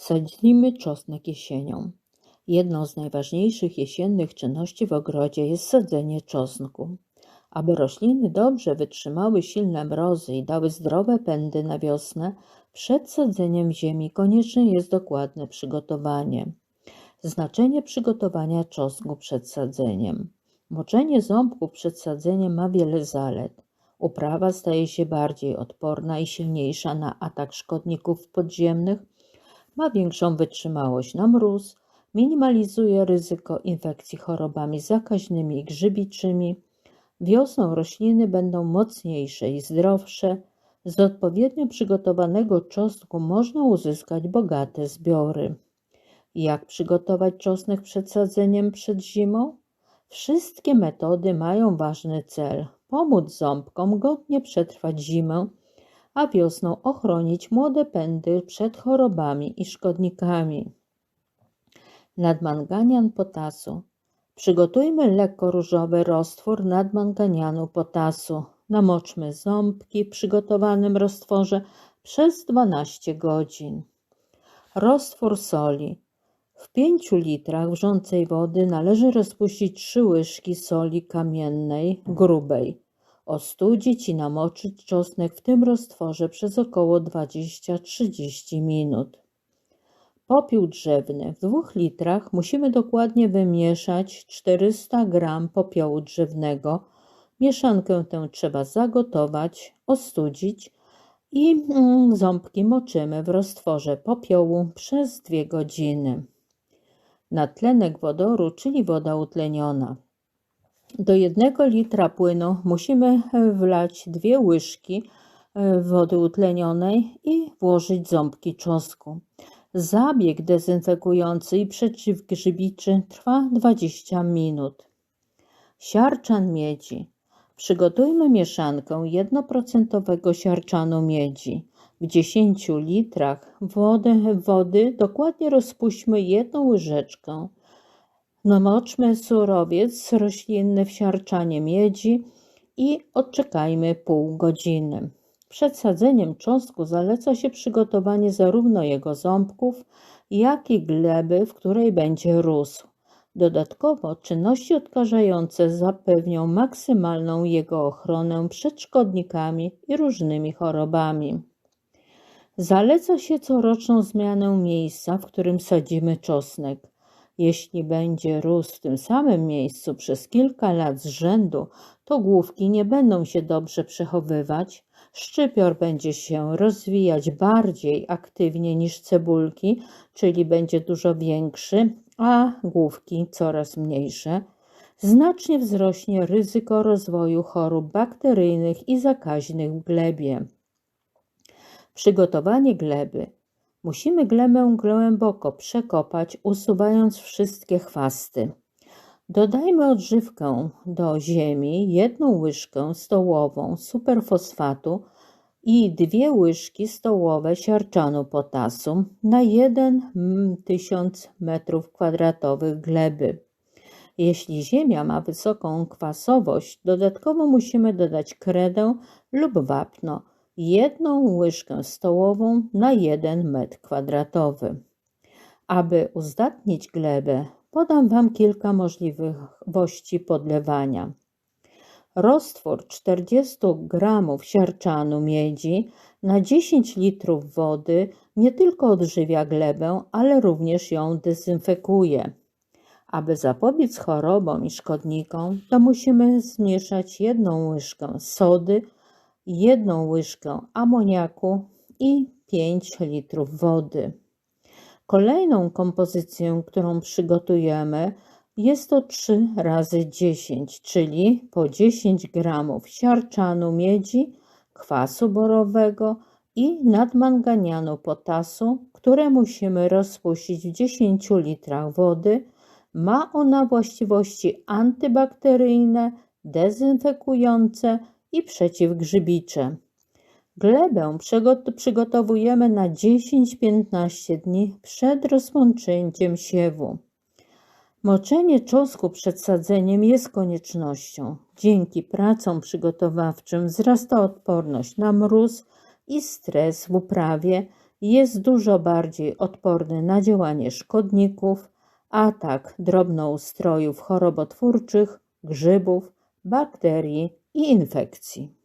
Sadzimy czosnek jesienią. Jedną z najważniejszych jesiennych czynności w ogrodzie jest sadzenie czosnku. Aby rośliny dobrze wytrzymały silne mrozy i dały zdrowe pędy na wiosnę, przed sadzeniem ziemi konieczne jest dokładne przygotowanie. Znaczenie przygotowania czosnku przed sadzeniem. Moczenie ząbków przed sadzeniem ma wiele zalet. Uprawa staje się bardziej odporna i silniejsza na atak szkodników podziemnych, ma większą wytrzymałość na mróz, minimalizuje ryzyko infekcji chorobami zakaźnymi i grzybiczymi. Wiosną rośliny będą mocniejsze i zdrowsze. Z odpowiednio przygotowanego czosnku można uzyskać bogate zbiory. Jak przygotować czosnek przed sadzeniem przed zimą? Wszystkie metody mają ważny cel pomóc ząbkom godnie przetrwać zimę, a wiosną ochronić młode pędy przed chorobami i szkodnikami. Nadmanganian potasu. Przygotujmy lekko różowy roztwór nadmanganianu potasu. Namoczmy ząbki w przygotowanym roztworze przez 12 godzin. Roztwór soli. W 5 litrach wrzącej wody należy rozpuścić 3 łyżki soli kamiennej, grubej. Ostudzić i namoczyć czosnek w tym roztworze przez około 20-30 minut. Popiół drzewny. W 2 litrach musimy dokładnie wymieszać 400 g popiołu drzewnego. Mieszankę tę trzeba zagotować, ostudzić i mm, ząbki moczymy w roztworze popiołu przez 2 godziny natlenek wodoru, czyli woda utleniona. Do jednego litra płynu musimy wlać dwie łyżki e, wody utlenionej i włożyć ząbki czosnku. Zabieg dezynfekujący i przeciwgrzybiczy trwa 20 minut. Siarczan miedzi. Przygotujmy mieszankę 1% siarczanu miedzi. W 10 litrach wody, wody dokładnie rozpuśćmy jedną łyżeczkę. Namoczmy surowiec roślinny w siarczanie miedzi i odczekajmy pół godziny. Przed sadzeniem cząstku zaleca się przygotowanie zarówno jego ząbków, jak i gleby, w której będzie rósł. Dodatkowo czynności odkażające zapewnią maksymalną jego ochronę przed szkodnikami i różnymi chorobami. Zaleca się coroczną zmianę miejsca, w którym sadzimy czosnek. Jeśli będzie rósł w tym samym miejscu przez kilka lat z rzędu, to główki nie będą się dobrze przechowywać, szczypior będzie się rozwijać bardziej aktywnie niż cebulki, czyli będzie dużo większy, a główki coraz mniejsze. Znacznie wzrośnie ryzyko rozwoju chorób bakteryjnych i zakaźnych w glebie. Przygotowanie gleby. Musimy glebę głęboko przekopać, usuwając wszystkie chwasty. Dodajmy odżywkę do ziemi, jedną łyżkę stołową superfosfatu i dwie łyżki stołowe siarczanu potasu na 1 tysiąc m2 gleby. Jeśli ziemia ma wysoką kwasowość, dodatkowo musimy dodać kredę lub wapno jedną łyżkę stołową na 1 metr kwadratowy. Aby uzdatnić glebę, podam Wam kilka możliwości podlewania. Roztwór 40 g siarczanu miedzi na 10 litrów wody nie tylko odżywia glebę, ale również ją dezynfekuje. Aby zapobiec chorobom i szkodnikom, to musimy zmieszać jedną łyżkę sody jedną łyżkę amoniaku i 5 litrów wody. Kolejną kompozycję, którą przygotujemy, jest to 3 razy 10, czyli po 10 gramów siarczanu miedzi, kwasu borowego i nadmanganianu potasu, które musimy rozpuścić w 10 litrach wody. Ma ona właściwości antybakteryjne, dezynfekujące i przeciwgrzybicze. Glebę przygotowujemy na 10-15 dni przed rozpoczęciem siewu. Moczenie czosnku przed sadzeniem jest koniecznością. Dzięki pracom przygotowawczym wzrasta odporność na mróz i stres w uprawie jest dużo bardziej odporny na działanie szkodników, atak drobnoustrojów chorobotwórczych, grzybów, bakterii i infekcji.